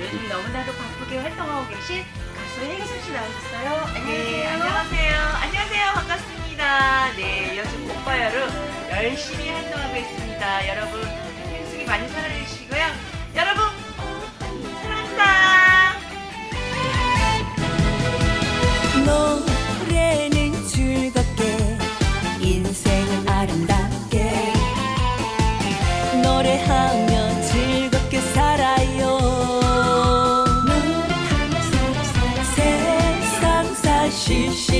요즘 너무나도 바쁘게 활동하고 계신 가수 혜기숙 씨 나오셨어요. 네, 안녕하세요. 안녕하세요. 반갑습니다. 네, 요즘 오빠여로 열심히 활동하고 있습니다. 여러분, 혜숙이 많이 사랑해주시고 wish